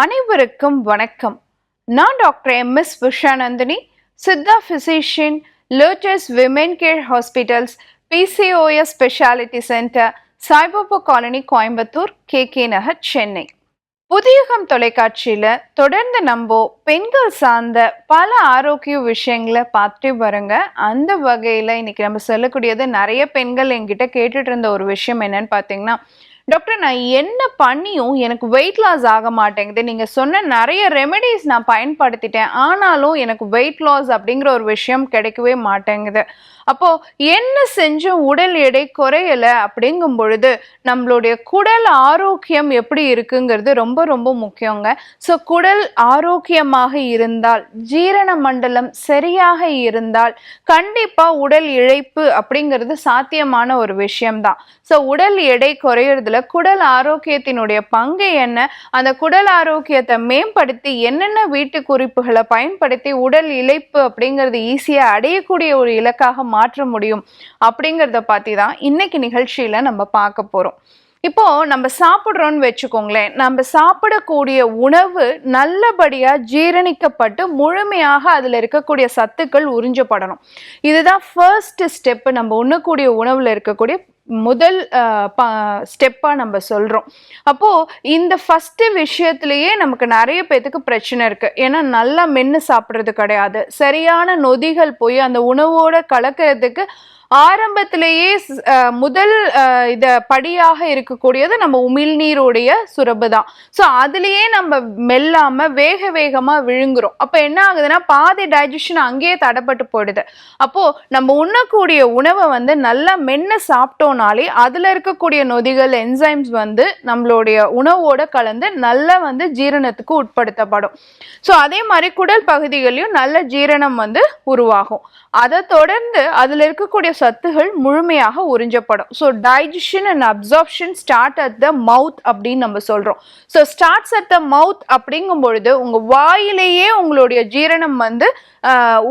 அனைவருக்கும் வணக்கம். நான் doctor M. S. Vishanandhini Siddha physician Lotus women care hospitals PCOS speciality centre Saibaba colony Coimbatore K K Nagar Chennai. Puthiyagam தொலைக்காட்சியில் தொடர்ந்து நம்ம பெண்கள் சார்ந்த பல ஆரோக்கிய விஷயங்களை பார்த்துட்டே வருங்க. அந்த வகையில் இன்னைக்கு நம்ம சொல்லக்கூடியது நிறைய பெண்கள் என்கிட்ட கேட்டுட்டு இருந்த ஒரு விஷயம் என்னன்னு பார்த்தீங்கன்னா டாக்டர் நான் என்ன பண்ணியும் எனக்கு வெயிட் லாஸ் ஆக மாட்டேங்குது. நீங்கள் சொன்ன நிறைய ரெமெடிஸ் நான் பயன்படுத்திட்டேன். ஆனாலும் எனக்கு வெயிட் லாஸ் அப்படிங்கிற ஒரு விஷயம் கிடைக்கவே மாட்டேங்குது. அப்போது என்ன செஞ்சும் உடல் எடை குறையலை அப்படிங்கும் பொழுது நம்மளுடைய குடல் ஆரோக்கியம் எப்படி இருக்குங்கிறது ரொம்ப ரொம்ப முக்கியங்க. ஸோ குடல் ஆரோக்கியமாக இருந்தால் ஜீரண மண்டலம் சரியாக இருந்தால் கண்டிப்பாக உடல் இழைப்பு அப்படிங்கிறது சாத்தியமான ஒரு விஷயம்தான். ஸோ உடல் எடை குறையிறதுல குடல் ஆரோக்கியத்தினுடைய பங்கு என்ன? அந்த குடல் ஆரோக்கியத்தை மேம்படுத்தி என்னென்ன வீட்டு குறிப்புகளை பயன்படுத்தி உடல் இழைப்பு அப்படிங்கிறது ஈஸியாக அடையக்கூடிய ஒரு இலக்காக மாற்ற முடியும் அப்படிங்கிறத பற்றி தான் இன்னைக்கு நிகழ்ச்சியில் நம்ம பார்க்க போகிறோம் இப்போ நம்ம சாப்பிட்றோன்னு வச்சுக்கோங்களேன் நம்ம சாப்பிடக்கூடிய உணவு நல்லபடியா ஜீரணிக்கப்பட்டு முழுமையாக அதில் இருக்கக்கூடிய சத்துக்கள் உறிஞ்சப்படணும். இதுதான் ஃபர்ஸ்ட் ஸ்டெப்பு நம்ம உண்ணக்கூடிய உணவில் இருக்கக்கூடிய முதல் ஸ்டெப்பாக நம்ம சொல்கிறோம் அப்போது இந்த ஃபஸ்ட்டு விஷயத்துலேயே நமக்கு நிறைய பேத்துக்கு பிரச்சனை இருக்குது ஏன்னா நல்லா மென்று சாப்பிட்றது கிடையாது. சரியான நொதிகள் போய் அந்த உணவோட கலக்கிறதுக்கு ஆரம்பத்திலேயே முதல் இத படியாக இருக்கக்கூடியது நம்ம உமிழ்நீருடைய சுரப்பு தான். ஸோ அதுலேயே நம்ம மெல்லாம வேக வேகமா விழுங்குறோம். அப்போ என்ன ஆகுதுன்னா பாதி டைஜஷன் அங்கேயே தடைப்பட்டு போயிடுது. அப்போ நம்ம உண்ணக்கூடிய உணவை வந்து நல்லா மென்று சாப்பிட்டோம்னாலே அதுல இருக்கக்கூடிய நொதிகள் என்சைம்ஸ் வந்து நம்மளுடைய உணவோட கலந்து நல்லா வந்து ஜீரணத்துக்கு உட்படுத்தப்படும். ஸோ அதே மாதிரி குடல் பகுதிகளையும் நல்ல ஜீரணம் வந்து உருவாகும். அதை தொடர்ந்து அதில் இருக்கக்கூடிய சத்துகள் முழுமையாக உறிஞ்சப்படும். So digestion and absorption start at the mouth அப்படின்னு நம்ம சொல்கிறோம் so starts at the mouth அப்படிங்கும் பொழுது உங்கள் வாயிலேயே உங்களுடைய ஜீரணம் வந்து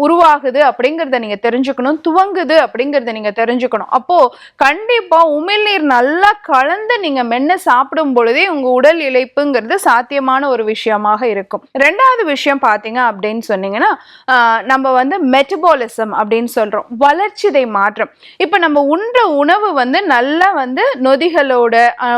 உருவாகுது அப்படிங்கிறத நீங்கள் தெரிஞ்சுக்கணும். துவங்குது அப்படிங்கிறத நீங்கள் தெரிஞ்சுக்கணும். அப்போது கண்டிப்பாக உமிழ்நீர் நல்லா கலந்து நீங்கள் மென்று சாப்பிடும் பொழுதே உங்கள் உடல் இழைப்புங்கிறது சாத்தியமான ஒரு விஷயமாக இருக்கும். ரெண்டாவது விஷயம் பார்த்தீங்க அப்படின்னு சொன்னீங்கன்னா நம்ம வந்து மெட்டபாலிசம் அப்படின்னு சொல்கிறோம் வளர்ச்சிதை மாற்றம் இப்போ நம்ம உண்ற உணவு வந்து நல்லா வந்து நொதிகளோட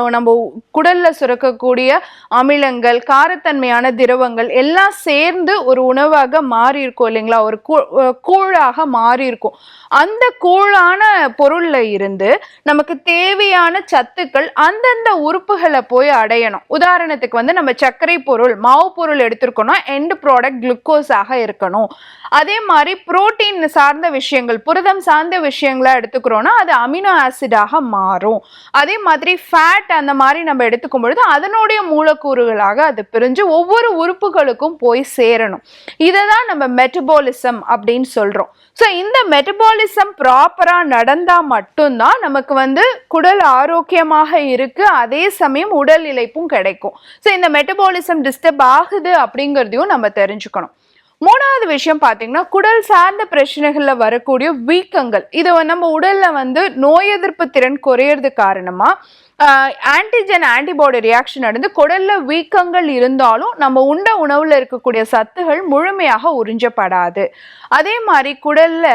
நம்ம குடல்ல சுரக்கக்கூடிய அமிலங்கள் காரத்தன்மையான திரவங்கள் எல்லாம் சேர்ந்து ஒரு உணவாக மாறி இருக்கும் இல்லைங்களா? ஒரு கூ- கூழாக மாறி இருக்கும் அந்த கூழான பொருள்ல இருந்து நமக்கு தேவையான சத்துக்கள் அந்தந்த உறுப்புகளை போய் அடையணும். உதாரணத்துக்கு வந்து நம்ம சர்க்கரை பொருள் மாவு பொருள் எடுத்திருக்கோம்னா எண்ட் ப்ராடக்ட் குளுக்கோஸாக இருக்கணும். அதே மாதிரி புரோட்டீன் சார்ந்த விஷயங்கள் புரதம் சார்ந்த விஷயங்கள் எடுத்துக்கிறோம்னா அது அமினோ ஆசிடாக மாறும். அதே மாதிரி ஃபேட் அந்த மாதிரி நம்ம எடுத்துக்கும் பொழுது அதனுடைய மூலக்கூறுகளாக அது பிரிஞ்சு ஒவ்வொரு உறுப்புகளுக்கும் போய் சேரணும். இதை தான் நம்ம மெட்டபாலிசம் அப்படின்னு சொல்றோம். ஸோ இந்த மெட்டபாலிசம் ப்ராப்பராக நடந்தால் மட்டும்தான் நமக்கு வந்து குடல் ஆரோக்கியமாக இருக்கு. அதே சமயம் உடல் இழைப்பும் கிடைக்கும். ஸோ இந்த மெட்டபாலிசம் டிஸ்டர்ப் ஆகுது அப்படிங்கிறதையும் நம்ம தெரிஞ்சுக்கணும். மூணாவது விஷயம் பார்த்தீங்கன்னா குடல் சார்ந்த பிரச்சனைகளில் வரக்கூடிய வீக்கங்கள். இதை நம்ம உடலில் வந்து நோய் எதிர்ப்பு திறன் குறையிறது காரணமாக ஆன்டிஜன் ஆன்டிபாடி ரியாக்ஷன் நடந்து குடல்ல வீக்கங்கள் இருந்தாலும் நம்ம உண்ட உணவுல இருக்கக்கூடிய சத்துகள் முழுமையாக உறிஞ்சப்படாது. அதே மாதிரி குடல்ல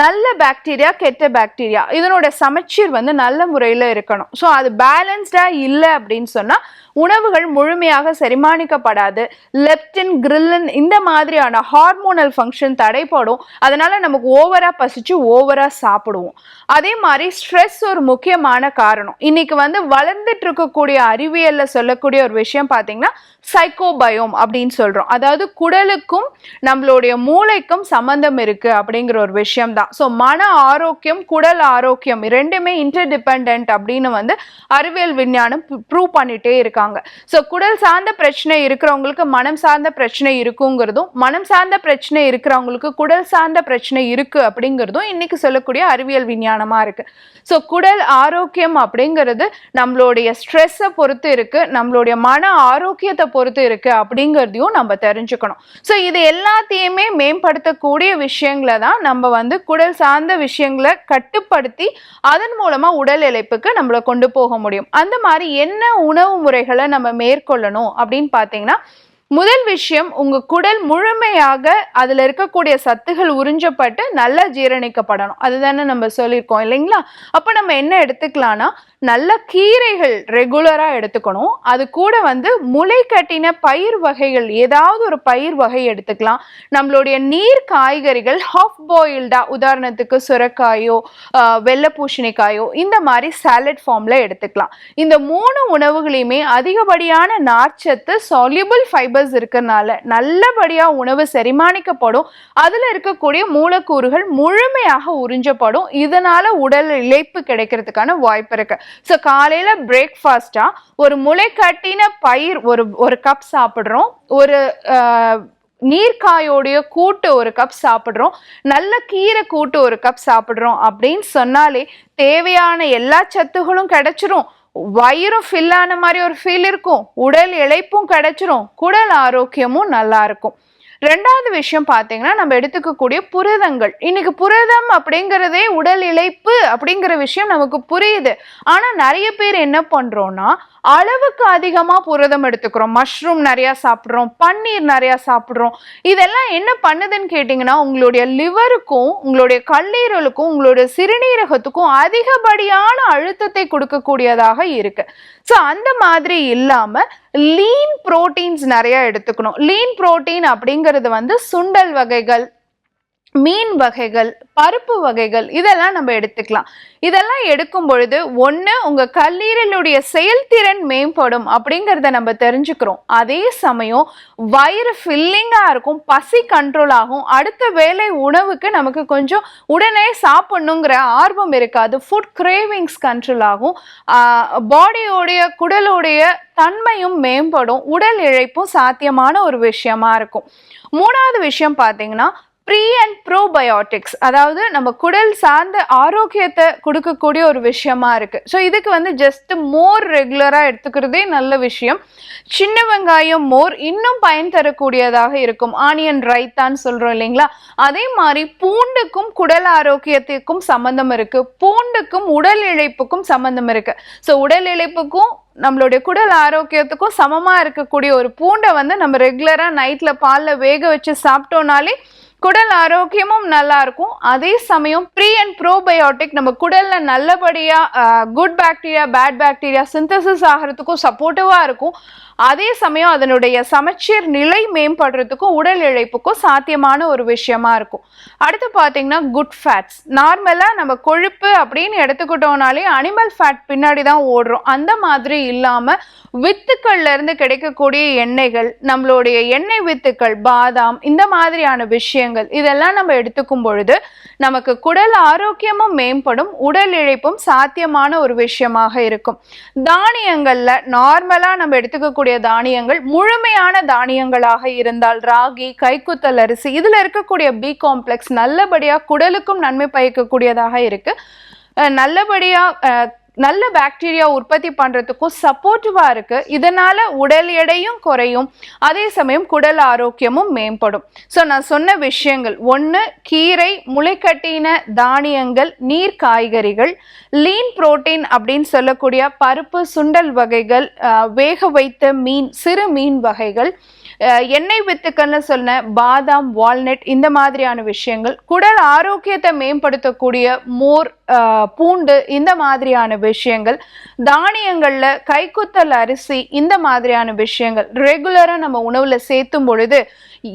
நல்ல பாக்டீரியா கெட்ட பாக்டீரியா இதனோட சமச்சீர் வந்து நல்ல முறையில் இருக்கணும். ஸோ அது பேலன்ஸ்டா இல்லை அப்படின்னு சொன்னா உணவுகள் முழுமையாக செரிமானிக்கப்படாது. லெப்டின் கிரில்லன் இந்த மாதிரியான ஹார்மோனல் ஃபங்க்ஷன் தடைப்படும். அதனால நமக்கு ஓவரா பசிச்சு ஓவரா சாப்பிடுவோம். அதே மாதிரி ஸ்ட்ரெஸ் ஒரு முக்கியமான காரணம். இன்னைக்கு வந்து வளர்ந்துட்டு இருக்கக்கூடிய அறிவியல்ல சொல்லக்கூடிய ஒரு விஷயம் பார்த்தீங்கன்னா சைக்கோபயோம் அப்படின்னு சொல்றோம். அதாவது குடலுக்கும் நம்மளுடைய மூளைக்கும் சம்பந்தம் இருக்கு அப்படிங்கிற ஒரு விஷயம் தான் ஸோ மன ஆரோக்கியம் குடல் ஆரோக்கியம் ரெண்டுமே இன்டர்டிபெண்ட் அப்படின்னு வந்து அறிவியல் விஞ்ஞானம் ப்ரூவ் பண்ணிட்டே இருக்காங்க. ஸோ குடல் சார்ந்த பிரச்சனை இருக்கிறவங்களுக்கு மனம் சார்ந்த பிரச்சனை இருக்குங்கிறதும் மனம் சார்ந்த பிரச்சனை இருக்கிறவங்களுக்கு குடல் சார்ந்த பிரச்சனை இருக்கு அப்படிங்கிறதும் இன்னைக்கு சொல்லக்கூடிய அறிவியல் விஞ்ஞானமா இருக்கு. ஸோ குடல் ஆரோக்கியம் அப்படிங்கிறது நம்மளுடைய ஸ்ட்ரெஸ்ஸை பொறுத்து இருக்குது நம்மளுடைய மன ஆரோக்கியத்தை பொறுத்து இருக்குது அப்படிங்கிறதையும் நம்ம தெரிஞ்சுக்கணும். ஸோ இது எல்லாத்தையுமே மேம்படுத்தக்கூடிய விஷயங்களை தான் நம்ம வந்து குடல் சார்ந்த விஷயங்களை கட்டுப்படுத்தி அதன் மூலமாக உடல் இழைப்புக்கு நம்மளை கொண்டு போக முடியும். அந்த மாதிரி என்ன உணவு முறைகளை நம்ம மேற்கொள்ளணும் அப்படின்னு பார்த்தீங்கன்னா முதல் விஷயம் உங்க குடல் முழுமையாக அதுல இருக்கக்கூடிய சத்துகள் உறிஞ்சப்பட்டு நல்லா ஜீரணிக்கப்படணும். அதுதானே நம்ம சொல்லியிருக்கோம் இல்லைங்களா? அப்ப நம்ம என்ன எடுத்துக்கலாம்னா நல்ல கீரைகள் ரெகுலரா எடுத்துக்கணும். அது கூட வந்து முளை கட்டின பயிர் வகைகள் ஏதாவது ஒரு பயிர் வகை எடுத்துக்கலாம். நம்மளுடைய நீர் காய்கறிகள் ஹாஃப் பாயில்டா உதாரணத்துக்கு சுரக்காயோ வெள்ளை பூசணிக்காயோ இந்த மாதிரி சாலட் ஃபார்ம்ல எடுத்துக்கலாம். இந்த மூணு உணவுகளையுமே அதிகப்படியான நார்ச்சத்து soluble ஃபைபர்ஸ் இருக்கறனால நல்லபடியா உணவு செரிமானிக்கப்படும். அதுல இருக்கக்கூடிய மூலக்கூறுகள் முழுமையாக உறிஞ்சப்படும். இதனால உடல் இழைப்பு கிடைக்கிறதுக்கான வாய்ப்பு இருக்கு. ஸோ காலையில் பிரேக்ஃபாஸ்ட்டாக ஒரு முளை கட்டின பயிர் ஒரு ஒரு கப் சாப்பிடுறோம். ஒரு ஆஹ், நீர்க்காயோடைய கூட்டு ஒரு கப் சாப்பிடுறோம். நல்ல கீரை கூட்டு ஒரு கப் சாப்பிடுறோம் அப்படின்னு சொன்னாலே தேவையான எல்லா சத்துகளும் கிடைச்சிரும். வயிறும் ஃபில் ஆன மாதிரி ஒரு ஃபீல் இருக்கும். உடல் இழைப்பும் கிடைச்சிரும். குடல் ஆரோக்கியமும் நல்லா இருக்கும். ரெண்டாவது விஷயம் பார்த்தீங்கன்னா நம்ம எடுத்துக்கக்கூடிய புரதங்கள். இன்னைக்கு புரதம் அப்படிங்கிறதே உடல் இழைப்பு அப்படிங்கிற விஷயம் நமக்கு புரியுது. ஆனால் நிறைய பேர் என்ன பண்ணுறோன்னா அளவுக்கு அதிகமாக புரதம் எடுத்துக்கிறோம். மஷ்ரூம் நிறையா சாப்பிட்றோம் பன்னீர் நிறையா சாப்பிட்றோம். இதெல்லாம் என்ன பண்ணுதுன்னு கேட்டிங்கன்னா உங்களுடைய லிவருக்கும் உங்களுடைய கல்லீரலுக்கும் உங்களுடைய சிறுநீரகத்துக்கும் அதிகப்படியான அழுத்தத்தை கொடுக்கக்கூடியதாக இருக்கு. ஸோ அந்த மாதிரி இல்லாமல் லீன் புரோட்டீன்ஸ் நிறையா எடுத்துக்கணும். லீன் புரோட்டீன் அப்படிங்கிறது வந்து சுண்டல் வகைகள் மீன் வகைகள் பருப்பு வகைகள் இதெல்லாம் நம்ம எடுத்துக்கலாம். இதெல்லாம் எடுக்கும் பொழுது ஒன்று உங்கள் கல்லீரலுடைய செயல்திறன் மேம்படும் அப்படிங்கிறத நம்ம தெரிஞ்சுக்கிறோம். அதே சமயம் வயிறு ஃபில்லிங்காக இருக்கும் பசி கண்ட்ரோல் ஆகும். அடுத்த வேலை உணவுக்கு நமக்கு கொஞ்சம் உடனே சாப்பிடணுங்கிற ஆர்வம் இருக்காது. ஃபுட் கிரேவிங்ஸ் கண்ட்ரோல் ஆகும். பாடியோடைய குடலுடைய தன்மையும் மேம்படும். உடல் இழைப்பும் சாத்தியமான ஒரு விஷயமா இருக்கும். மூணாவது விஷயம் பார்த்தீங்கன்னா ப்ரீ அண்ட் ப்ரோபயோட்டிக்ஸ் அதாவது நம்ம குடல் சார்ந்த ஆரோக்கியத்தை கொடுக்கக்கூடிய ஒரு விஷயமா இருக்கு. ஸோ இதுக்கு வந்து ஜஸ்ட் மோர் ரெகுலராக எடுத்துக்கிறதே நல்ல விஷயம். சின்ன வெங்காயம் மோர் இன்னும் பயன் தரக்கூடியதாக இருக்கும். ஆனியன் ரைத்தான்னு சொல்கிறோம் இல்லைங்களா? அதே மாதிரி பூண்டுக்கும் குடல் ஆரோக்கியத்துக்கும் சம்மந்தம் இருக்கு. பூண்டுக்கும் உடல் இழைப்புக்கும் சம்மந்தம் இருக்கு. ஸோ உடல் இழைப்புக்கும் நம்மளுடைய குடல் ஆரோக்கியத்துக்கும் சமமாக இருக்கக்கூடிய ஒரு பூண்டை வந்து நம்ம ரெகுலராக நைட்டில் பாலில் வேக வச்சு சாப்பிட்டோம்னாலே குடல் ஆரோக்கியமும் நல்லா இருக்கும். அதே சமயம் ப்ரீ அண்ட் ப்ரோபயோட்டிக் நம்ம குடல்ல நல்லபடியா good bacteria bad bacteria synthesis ஆகிறதுக்கும் சப்போர்ட்டிவா இருக்கும். அதே சமயம் அதனுடைய சமச்சீர் நிலை மேம்படுறதுக்கும் உடல் இழைப்புக்கும் சாத்தியமான ஒரு விஷயமா இருக்கும். அடுத்து பார்த்தீங்கன்னா குட் ஃபேட்ஸ் நார்மலாக நம்ம கொழுப்பு அப்படின்னு எடுத்துக்கிட்டோம்னாலே அனிமல் ஃபேட் பின்னாடி தான் ஓடுறோம். அந்த மாதிரி இல்லாமல் வித்துக்கள்ல இருந்து கிடைக்கக்கூடிய எண்ணெய்கள் நம்மளுடைய எண்ணெய் வித்துக்கள் பாதாம் இந்த மாதிரியான விஷயங்கள் இதெல்லாம் நம்ம எடுத்துக்கும் பொழுது நமக்கு குடல் ஆரோக்கியமும் மேம்படும் உடல் இழைப்பும் சாத்தியமான ஒரு விஷயமாக இருக்கும். தானியங்கள்ல நார்மலா நம்ம எடுத்துக்கக்கூடிய தானியங்கள் முழுமையான தானியங்களாக இருந்தால் ராகி கைக்குத்தல் அரிசி இதுல இருக்கக்கூடிய பி காம்ப்ளெக்ஸ் நல்லபடியா குடலுக்கும் நன்மை பயக்கக்கூடியதாக இருக்கு. நல்லபடியாக நல்ல பாக்டீரியா உற்பத்தி பண்ணுறதுக்கும் சப்போர்ட்டிவாக இருக்குது இதனால் உடல் எடையும் குறையும். அதே சமயம் குடல் ஆரோக்கியமும் மேம்படும். ஸோ நான் சொன்ன விஷயங்கள். ஒன்று கீரை முளைக்கட்டின தானியங்கள் நீர் காய்கறிகள் லீன் புரோட்டீன் அப்படின்னு சொல்லக்கூடிய பருப்பு சுண்டல் வகைகள் வேக வைத்த மீன் சிறு மீன் வகைகள் எண்ணெய் வித்துக்கள்னு சொன்ன பாதாம் வால்நட் இந்த மாதிரியான விஷயங்கள் குடல் ஆரோக்கியத்தை மேம்படுத்தக்கூடிய மோர் பூண்டு இந்த மாதிரியான விஷயங்கள் தானியங்களில் கைக்குத்தல் அரிசி இந்த மாதிரியான விஷயங்கள் ரெகுலராக நம்ம உணவில் சேர்த்தும் பொழுது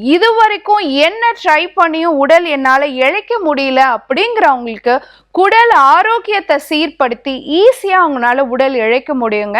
இதுவரைக்கும் என்ன ட்ரை பண்ணியும் உடல் என்னால் இழைக்க முடியல அப்படிங்கிறவங்களுக்கு குடல் ஆரோக்கியத்தை சீர்படுத்தி ஈஸியாக அவங்களால உடல் இழைக்க முடியுங்க.